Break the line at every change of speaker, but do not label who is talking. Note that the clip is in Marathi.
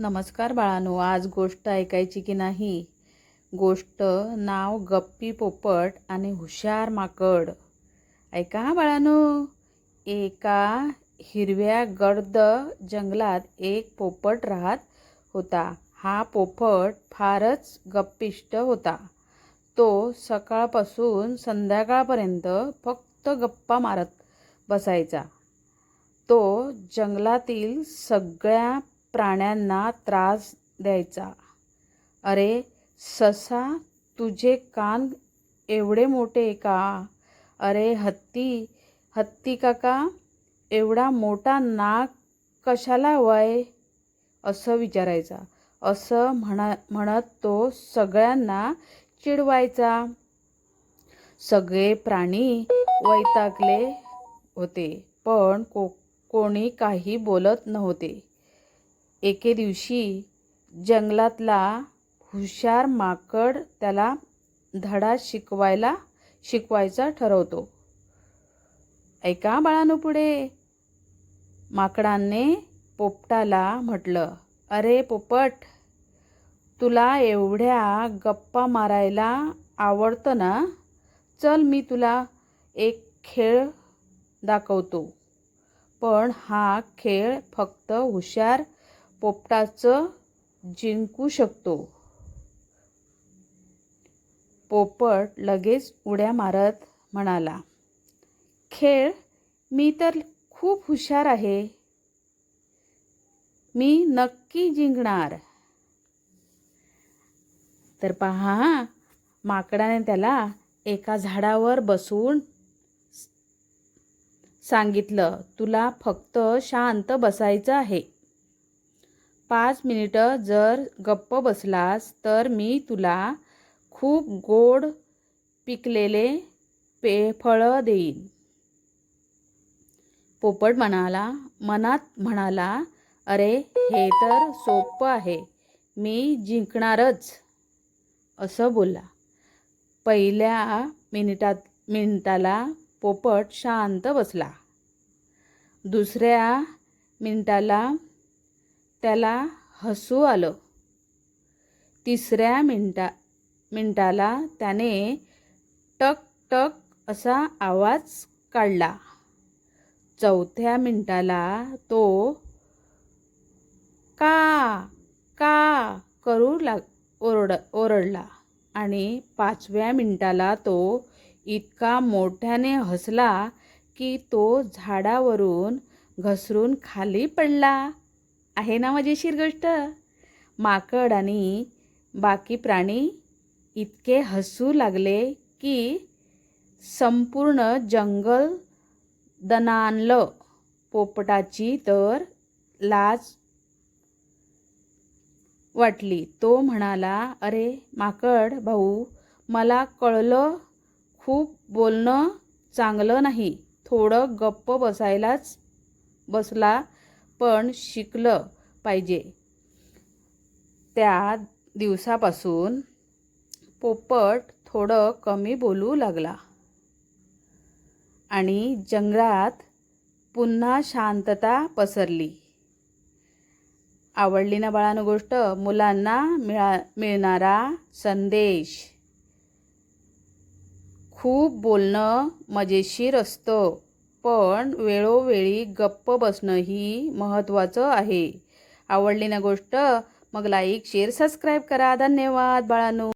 नमस्कार बाळानो आज गोष्ट ऐकायची की नाही? गोष्ट नाव गप्पी पोपट आणि हुशार माकड. ऐका हा बाळांनो एका हिरव्या गर्द जंगलात एक पोपट राहत होता. हा पोपट फारच गप्पिष्ट होता. तो सकाळपासून संध्याकाळपर्यंत फक्त गप्पा मारत बसायचा. तो जंगलातील सगळ्या प्राण्यांना त्रास द्यायचा. अरे ससा तुझे कान एवढे मोठे का? अरे हत्ती हत्ती काका एवढा मोठा नाक कशाला वय? असं विचारायचा. असं म्हणा म्हणत तो सगळ्यांना चिडवायचा. सगळे प्राणी वैतागले होते पण को कोणी काही बोलत नव्हते. एके दिवशी जंगलातला हुशार माकड त्याला धडा शिकवायला शिकवायचा ठरवतो. ऐका बाळानो पुढे. माकडाने पोपटाला म्हटलं अरे पोपट तुला एवढ्या गप्पा मारायला आवडतं ना? चल मी तुला एक खेळ दाखवतो. पण हा खेळ फक्त हुशार पोपटाचं जिंकू शकतो. पोपट लगेच उड्या मारत म्हणाला खेळ मी तर खूप हुशार आहे. मी नक्की जिंकणार. तर पहा माकडाने त्याला एका झाडावर बसून सांगितलं तुला फक्त शांत बसायचं आहे. पाच मिनिटं जर गप्प बसलास तर मी तुला खूप गोड पिकलेले पे फळं देईन. पोपट म्हणाला मनात म्हणाला अरे हे तर सोपं आहे. मी जिंकणारच. असं बोलला. पहिल्या मिनिटात मिनिटाला पोपट शांत बसला. दुसऱ्या मिनिटाला त्याला हसू आलं. तिसऱ्या मिनटा मिनटाला त्याने टक टक असा आवाज काढला. चौथ्या मिनटाला तो का का करू लाग ओरड ओरडला आणि पाचव्या मिनटाला तो इतका मोठ्याने हसला की तो झाडावरून घसरून खाली पडला. आहे ना मजेशीर गोष्ट? माकड आणि बाकी प्राणी इतके हसू लागले की संपूर्ण जंगल दनानलं पोपटाची तर लाज वाटली. तो म्हणाला अरे माकड भाऊ मला कळलं खूप बोलणं चांगलं नाही. थोडं गप्प बसायलाच बसला पण शिकलं पाहिजे. त्या दिवसापासून पोपट थोडं कमी बोलू लागला. आणि जंगलात पुन्हा शांतता पसरली. आवडली ना बाळानं गोष्ट? मुलांना मिळा मिळणारा संदेश. खूप बोलणं मजेशीर असतं. पण वेळोवेळी गप्प बसणं ही महत्त्वाचं आहे. आवडली ना गोष्ट? मग लाईक शेअर सबस्क्राईब करा. धन्यवाद बाळांनो.